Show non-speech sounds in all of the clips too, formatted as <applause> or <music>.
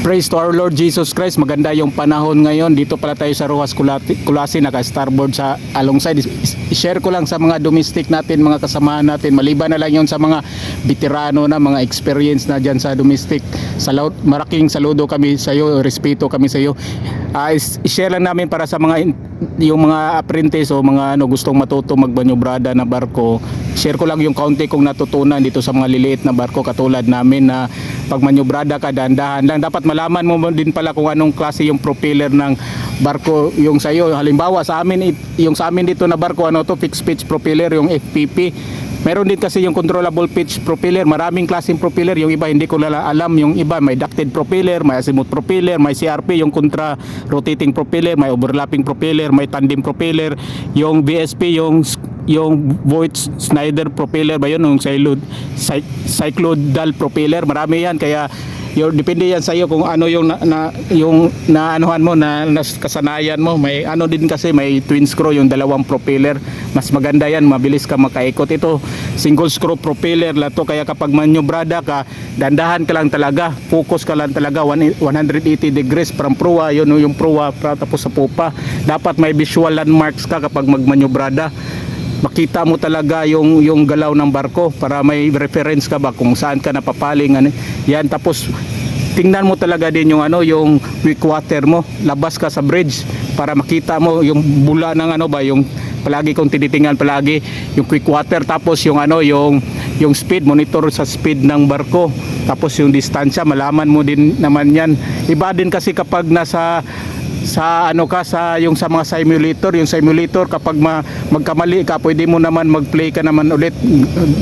Praise to our Lord Jesus Christ. Maganda yung panahon ngayon. Dito pala tayo sa Kulati, Kulasi, naka-starboard sa alongside. I-share ko lang sa mga domestic natin, mga kasamahan natin. Maliban na lang yon sa mga veterano na, mga experience na dyan sa domestic. Salaw, maraking saludo kami sa iyo, respeto kami sa iyo. Is- i-share lang namin para sa mga yung mga apprentice o mga ano gustong matuto magbanyobrada na barko. Share ko lang yung kaunti kong natutunan dito sa mga liliit na barko katulad namin na pag manyobrada ka dahan-dahan lang. Dapat malaman mo din pala kung anong klase yung propeller ng barko yung sa iyo halimbawa sa amin yung sa amin dito na barko ano to fixed pitch propeller yung FPP Meron din kasi yung controllable pitch propeller, maraming klaseng propeller, yung iba hindi ko lala alam, yung iba may ducted propeller, may azimuth propeller, may CRP, yung contra rotating propeller, may overlapping propeller, may tandem propeller, yung VSP, yung yung Voigt Snyder propeller ba yun, yung cyclod, cy- cyclodal propeller, marami yan. Kaya yung depende yan sa iyo kung ano yung na, na yung naanuhan mo na, na kasanayan mo. May ano din kasi may twin screw yung dalawang propeller. Mas maganda yan mabilis ka makaikot ito. Single screw propeller la to. Kaya kapag manyobrada ka dandahan ka lang talaga. Focus ka lang talaga. One- 180 degrees from proa. Yun yung proa tapos sa pupa. Dapat may visual landmarks ka kapag magmanyobrada. Makita mo talaga yung yung galaw ng barko para may reference ka ba kung saan ka napapaling ano. Yan tapos tingnan mo talaga din yung ano yung quick water mo. Labas ka sa bridge para makita mo yung bula ng ano ba yung palagi kong tinitingnan palagi yung quick water tapos yung ano yung yung speed monitor sa speed ng barko. Tapos yung distansya malaman mo din naman yan. Iba din kasi kapag nasa sa ano ka sa yung sa mga simulator yung simulator kapag ma, magkamali ka pwede mo naman mag-play ka naman ulit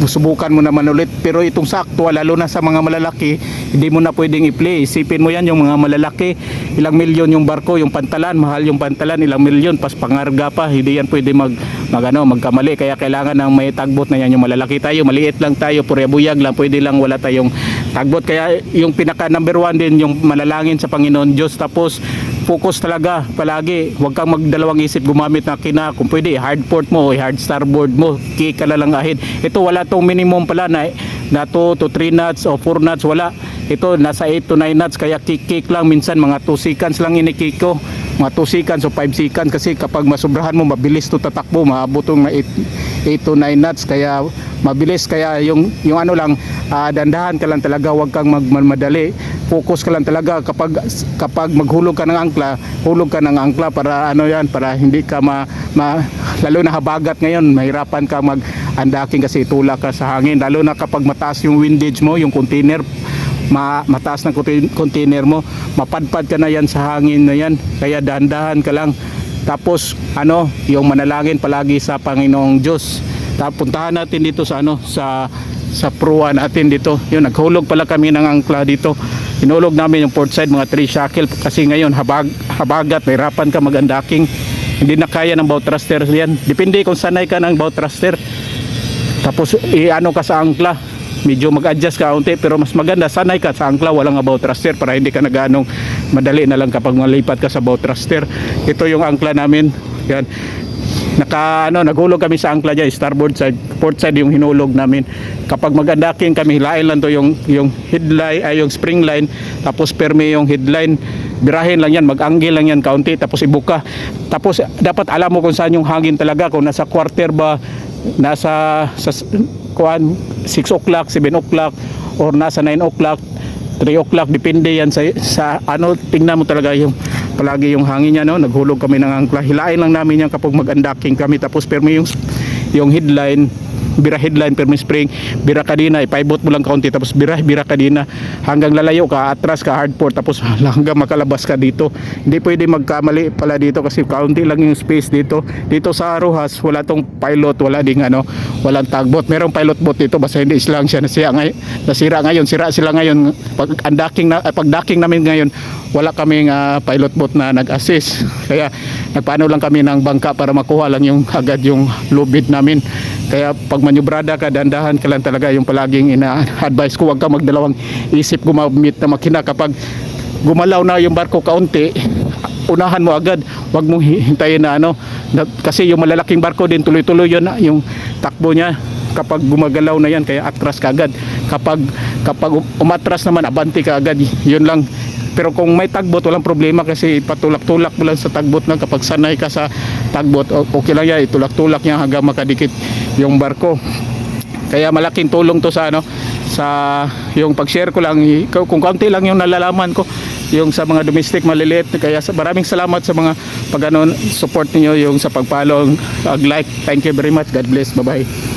subukan mo naman ulit. Pero itong sa actual lalo na sa mga malalaki hindi mo na pwedeng i-play. Isipin mo yan yung mga malalaki ilang milyon yung barko yung pantalan mahal yung pantalan ilang milyon pas pangarga pa hindi yan pwede mag, mag ano, magkamali. Kaya kailangan ng may tagbot na yan yung malalaki tayo maliit lang tayo purya-buyag lang pwede lang wala tayong tagbot kaya yung pinaka number one din yung manalangin sa Panginoon Diyos. Tapos focus talaga palagi. Huwag kang magdalawang isip gumamit na kina. Kung pwede hard port mo o hard starboard mo kick ka na lang ahead ito wala tong minimum pala na na 2 to 3 knots o 4 knots wala. Ito nasa 8 to 9 knots kaya kick lang. Minsan mga 2 seconds lang inikick ko mga 2 seconds o 5 seconds kasi kapag masobrahan mo mabilis to tatakbo. Maabot na 8, 8 to 9 knots kaya mabilis kaya yung yung ano lang ah, dandahan ka lang talaga huwag kang magmadali focus ka lang talaga. Kapag kapag maghulog ka ng angkla hulog ka ng angkla para ano yan para hindi ka ma, ma lalo na habagat ngayon mahirapan ka mag andaking kasi itulak ka sa hangin. Lalo na kapag mataas yung windage mo yung container ma mataas ng contain- container mo mapadpad ka na yan sa hangin na yan. Kaya dahan-dahan ka lang. Tapos ano yung manalangin palagi sa Panginoong Diyos puntahan natin dito sa ano sa sa pruwa natin dito. Yun naghulog pala kami ng angkla dito. Hinulog namin yung port side mga 3 shackle. Kasi ngayon habag, habagat mahirapan ka magandaking hindi na kaya ng bow thruster yan. Depende kung sanay ka ng bow thruster. Tapos i-ano ka sa angkla. Medyo mag-adjust ka unti pero mas maganda sanay ka sa angkla walang about thruster para hindi ka naganong madali na lang kapag malipat ka sa bow thruster. Ito yung angkla namin. Yan naka ano naghulog kami sa angkla dyan starboard side port side yung hinulog namin. Kapag magandaking kami hilain lang to yung yung headline ay yung spring line tapos perme yung headline. Birahin lang yan mag-angle lang yan kaunti tapos ibuka. Tapos dapat alam mo kung saan yung hangin talaga kung nasa quarter ba nasa sa kuan 6 o'clock 7 o'clock or nasa 9 o'clock 3 o'clock depende yan sa, sa ano tingnan mo talaga yung palagi yung hangin niya no? Naghulog kami ng angkla. Hilain lang namin yan kapag mag-undocking kami. Tapos permi yung yung headline bira headline permi spring bira kadina ipaibot mo lang kaunti tapos bira bira kadina hanggang lalayo ka atras ka hardport tapos <laughs> hanggang makalabas ka dito. Hindi pwede magkamali pala dito kasi kaunti lang yung space dito. Dito sa Rojas wala tong pilot wala ding ano walang tagbot merong pilot boat dito basta hindi silang siya nasira ngayon nasira ngayon sira sila ngayon. Pag undocking na eh, pag docking namin ngayon wala kaming ah, pilot boat na nag-assist. Kaya nagpaano lang kami ng bangka para makuha lang yung agad yung lubid namin. Kaya pag manyubrada ka dandahan ka lang talaga. Yung palaging ina-advise ko wag ka magdalawang isip gumamit na makina. Kapag gumalaw na yung barko kaunti unahan mo agad. Wag mong hintayin na ano. Kasi yung malalaking barko din tuloy-tuloy yun na, yung takbo niya. Kapag gumagalaw na yan kaya atras ka agad. Kapag kapag umatras naman abanti ka agad. Yun lang. Pero kung may tagbot walang problema kasi patulak-tulak mo lang sa tagbot na kapag sanay ka sa tagbot o- okay lang yan itulak-tulak niya hanggang makadikit yung barko. Kaya malaking tulong to sa ano sa yung pag-share ko lang kung kaunti lang yung nalalaman ko yung sa mga domestic maliliit kaya maraming salamat sa mga pag ano, support niyo yung sa ag like thank you very much. God bless. Bye bye